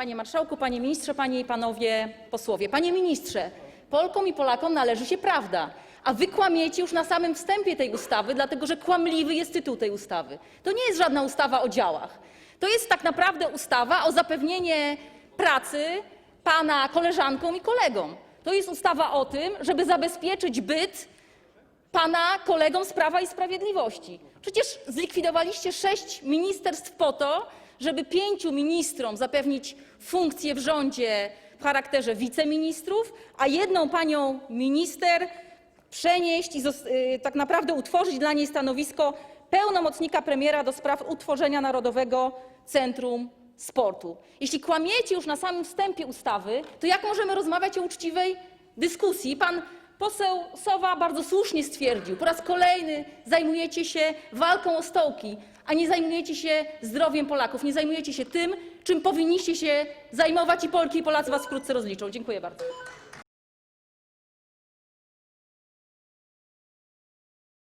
Panie Marszałku, Panie Ministrze, Panie i Panowie Posłowie! Panie Ministrze, Polkom i Polakom należy się prawda, a Wy kłamiecie już na samym wstępie tej ustawy, dlatego że kłamliwy jest tytuł tej ustawy. To nie jest żadna ustawa o działach. To jest tak naprawdę ustawa o zapewnienie pracy Pana koleżankom i kolegom. To jest ustawa o tym, żeby zabezpieczyć byt pana kolegom z Prawa i Sprawiedliwości. Przecież zlikwidowaliście sześć ministerstw po to, żeby pięciu ministrom zapewnić funkcje w rządzie w charakterze wiceministrów, a jedną panią minister przenieść i y, tak naprawdę utworzyć dla niej stanowisko pełnomocnika premiera do spraw utworzenia Narodowego Centrum Sportu. Jeśli kłamiecie już na samym wstępie ustawy, to jak możemy rozmawiać o uczciwej dyskusji? Pan Poseł Sowa bardzo słusznie stwierdził, po raz kolejny zajmujecie się walką o stołki, a nie zajmujecie się zdrowiem Polaków, nie zajmujecie się tym, czym powinniście się zajmować i Polki i Polacy was wkrótce rozliczą. Dziękuję bardzo.